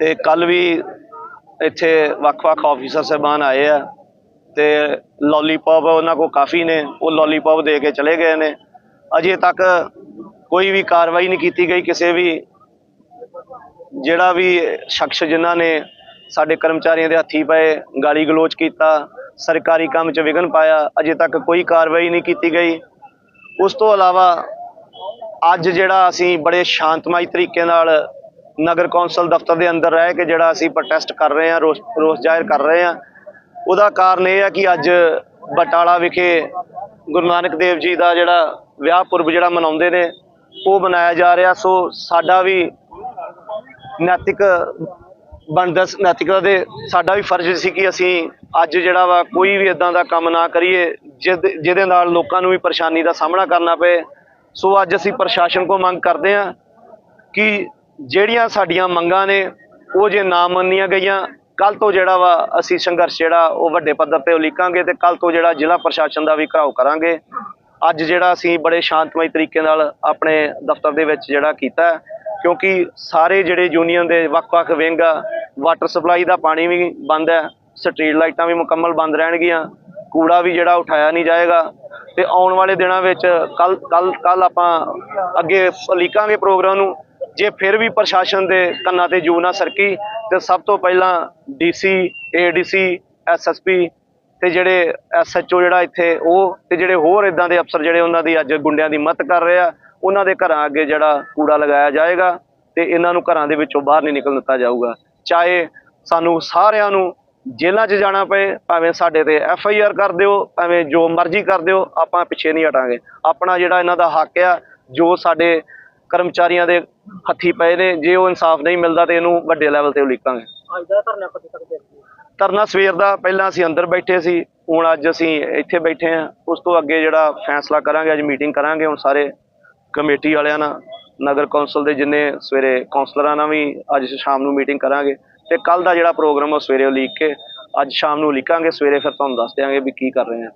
ਤੇ ਕੱਲ ਵੀ ਇੱਥੇ ਵੱਖ-ਵੱਖ ਆਫੀਸਰ ਸਾਹਿਬਾਨ ਆਏ ਆ ਤੇ ਲੋਲੀਪੌਪ ਉਹਨਾਂ ਕੋਲ ਕਾਫੀ ਨੇ, ਉਹ ਲੋਲੀਪੌਪ ਦੇ ਕੇ ਚਲੇ ਗਏ ਨੇ। ਅਜੇ ਤੱਕ ਕੋਈ ਵੀ ਕਾਰਵਾਈ ਨਹੀਂ ਕੀਤੀ ਗਈ ਕਿਸੇ ਵੀ ਜਿਹੜਾ ਵੀ ਸ਼ਖਸ ਜਿਨ੍ਹਾਂ ਨੇ ਸਾਡੇ ਕਰਮਚਾਰੀਆਂ ਦੇ ਹੱਥੀ ਪਏ, ਗਾਲੀ ਗਲੋਚ ਕੀਤਾ, ਸਰਕਾਰੀ ਕੰਮ 'ਚ ਵਿਘਨ ਪਾਇਆ, ਅਜੇ ਤੱਕ ਕੋਈ ਕਾਰਵਾਈ ਨਹੀਂ ਕੀਤੀ ਗਈ। ਉਸ ਤੋਂ ਇਲਾਵਾ ਅੱਜ ਜਿਹੜਾ ਅਸੀਂ ਬੜੇ ਸ਼ਾਂਤਮਈ ਤਰੀਕੇ ਨਾਲ ਨਗਰ ਕੌਂਸਲ ਦਫ਼ਤਰ ਦੇ ਅੰਦਰ ਰਹਿ ਕੇ ਜਿਹੜਾ ਅਸੀਂ ਪ੍ਰੋਟੈਸਟ ਕਰ ਰਹੇ ਹਾਂ, ਰੋਸ ਰੋਸ ਜ਼ਾਹਿਰ ਕਰ ਰਹੇ ਹਾਂ, ਉਹਦਾ ਕਾਰਨ ਇਹ ਹੈ ਕਿ ਅੱਜ ਬਟਾਲਾ ਵਿਖੇ ਗੁਰੂ ਨਾਨਕ ਦੇਵ ਜੀ ਦਾ ਜਿਹੜਾ ਵਿਆਹ ਪੁਰਬ ਜਿਹੜਾ ਮਨਾਉਂਦੇ ਨੇ, ਉਹ ਮਨਾਇਆ ਜਾ ਰਿਹਾ। ਸੋ ਸਾਡਾ ਵੀ ਨੈਤਿਕ ਬਣਦਾ ਸ- ਨੈਤਿਕਤਾ ਦੇ ਸਾਡਾ ਵੀ ਫਰਜ਼ ਸੀ ਕਿ ਅਸੀਂ ਅੱਜ ਜਿਹੜਾ ਵਾ ਕੋਈ ਵੀ ਇਦਾਂ ਦਾ ਕੰਮ ਨਾ ਕਰੀਏ ਜਿਹਦੇ ਜਿਹਦੇ ਨਾਲ ਲੋਕਾਂ ਨੂੰ ਵੀ ਪਰੇਸ਼ਾਨੀ ਦਾ ਸਾਹਮਣਾ ਕਰਨਾ ਪਏ। ਸੋ ਅੱਜ ਅਸੀਂ ਪ੍ਰਸ਼ਾਸਨ ਕੋ ਮੰਗ ਕਰਦੇ ਹਾਂ ਕਿ ਜਿਹੜੀਆਂ ਸਾਡੀਆਂ ਮੰਗਾਂ ਨੇ, ਉਹ ਜੇ ਨਾ ਮੰਨੀਆਂ ਗਈਆਂ ਕੱਲ ਤੋਂ ਜਿਹੜਾ ਵਾ ਅਸੀਂ ਸੰਘਰਸ਼ ਜਿਹੜਾ, ਉਹ ਵੱਡੇ ਪੱਧਰ ਤੇ ਉਲੀਕਾਂਗੇ ਤੇ ਕੱਲ ਤੋਂ ਜਿਹੜਾ ਜ਼ਿਲ੍ਹਾ ਪ੍ਰਸ਼ਾਸਨ ਦਾ ਵੀ ਘਰਾਓ ਕਰਾਂਗੇ। ਅੱਜ ਜਿਹੜਾ ਅਸੀਂ ਬੜੇ ਸ਼ਾਂਤਮਈ ਤਰੀਕੇ ਨਾਲ ਆਪਣੇ ਦਫ਼ਤਰ ਦੇ ਵਿੱਚ ਜਿਹੜਾ ਕੀਤਾ ਕਿਉਂਕਿ ਸਾਰੇ ਜਿਹੜੇ ਯੂਨੀਅਨ ਦੇ ਵੱਖ-ਵੱਖ ਵਿੰਗ ਆ, ਵਾਟਰ ਸਪਲਾਈ ਦਾ ਪਾਣੀ ਵੀ ਬੰਦ ਹੈ, ਸਟਰੀਟ ਲਾਈਟਾਂ ਵੀ ਮੁਕੰਮਲ ਬੰਦ ਰਹਿਣਗੀਆਂ, ਕੂੜਾ ਵੀ ਜਿਹੜਾ ਉਠਾਇਆ ਨਹੀਂ ਜਾਏਗਾ ਤੇ ਆਉਣ ਵਾਲੇ ਦਿਨਾਂ ਵਿੱਚ ਕੱਲ ਕੱਲ ਕੱਲ ਆਪਾਂ ਅੱਗੇ ਉਲੀਕਾਂਗੇ ਪ੍ਰੋਗਰਾਮ ਨੂੰ ਜੇ ਫਿਰ ਵੀ ਪ੍ਰਸ਼ਾਸਨ ਦੇ ਕੰਨਾਂ ਤੇ ਜੂ ਨਾ ਸਰਕੀ, ਤੇ ਸਭ ਤੋਂ ਪਹਿਲਾਂ ਡੀਸੀ, ਏਡੀਸੀ, ਐਸਐਸਪੀ ਤੇ ਜਿਹੜੇ ਐਸਐਚਓ ਜਿਹੜਾ ਇੱਥੇ ਉਹ ਤੇ ਜਿਹੜੇ ਹੋਰ ਇਦਾਂ ਦੇ ਅਫਸਰ ਜਿਹੜੇ ਉਹਨਾਂ ਦੀ ਅੱਜ ਗੁੰਡਿਆਂ ਦੀ ਮਦਦ ਕਰ ਰਹੇ ਆ, ਉਹਨਾਂ ਦੇ ਘਰਾਂ ਅੱਗੇ ਜਿਹੜਾ ਕੂੜਾ ਲਗਾਇਆ ਜਾਏਗਾ ਤੇ ਇਹਨਾਂ ਨੂੰ ਘਰਾਂ ਦੇ ਵਿੱਚੋਂ ਬਾਹਰ ਨਹੀਂ ਨਿਕਲਣ ਦਿੱਤਾ ਜਾਊਗਾ। ਚਾਹੇ ਸਾਨੂੰ ਸਾਰਿਆਂ ਨੂੰ ਜੇਲ੍ਹਾਂ 'ਚ ਜਾਣਾ ਪਏ, ਭਾਵੇਂ ਸਾਡੇ ਤੇ ਐਫ ਆਈ ਆਰ ਕਰ ਦਿਓ, ਭਾਵੇਂ ਜੋ ਮਰਜ਼ੀ ਕਰ ਦਿਓ, ਆਪਾਂ ਪਿੱਛੇ ਨਹੀਂ ਹਟਾਂਗੇ। ਆਪਣਾ ਜਿਹੜਾ ਇਹਨਾਂ ਦਾ ਹੱਕ ਆ, ਜੋ ਸਾਡੇ ਕਰਮਚਾਰੀਆਂ ਦੇ ਹੱਥੀ ਪਏ ਨੇ ਜੇ ਉਹ ਇਨਸਾਫ ਨਹੀਂ ਮਿਲਦਾ ਤੇ ਇਹਨੂੰ ਵੱਡੇ ਲੈਵਲ ਤੇ ਉਲੀਕਾਂਗੇ। ਅੱਜ ਦਾ ਧਰਨਾ ਕਦੋਂ ਤੱਕ ਦੇ ਧਰਨਾ ਸਵੇਰ ਦਾ ਪਹਿਲਾਂ ਅਸੀਂ ਅੰਦਰ ਬੈਠੇ ਸੀ ਹੁਣ ਅੱਜ ਅਸੀਂ ਇੱਥੇ ਬੈਠੇ ਹਾਂ। ਉਸ ਤੋਂ ਅੱਗੇ ਜਿਹੜਾ ਫੈਸਲਾ ਕਰਾਂਗੇ ਅੱਜ ਮੀਟਿੰਗ ਕਰਾਂਗੇ ਹੁਣ ਸਾਰੇ ਕਮੇਟੀ ਵਾਲਿਆਂ ਨਾਲ ਨਗਰ ਕੌਂਸਲ ਦੇ ਜਿੰਨੇ ਸਵੇਰੇ ਕੌਂਸਲਰਾਂ ਨਾਲ ਵੀ ਅੱਜ ਸ਼ਾਮ ਨੂੰ ਮੀਟਿੰਗ ਕਰਾਂਗੇ। ਤੇ ਕੱਲ ਦਾ ਜਿਹੜਾ ਪ੍ਰੋਗਰਾਮ ਉਹ ਸਵੇਰੇ ਉਲੀਕ ਕੇ ਅੱਜ ਸ਼ਾਮ ਨੂੰ ਉਲੀਕਾਂਗੇ ਸਵੇਰੇ ਫਿਰ ਤੁਹਾਨੂੰ ਦੱਸ ਦਿਆਂਗੇ ਵੀ ਕੀ ਕਰ ਰਹੇ ਹਾਂ।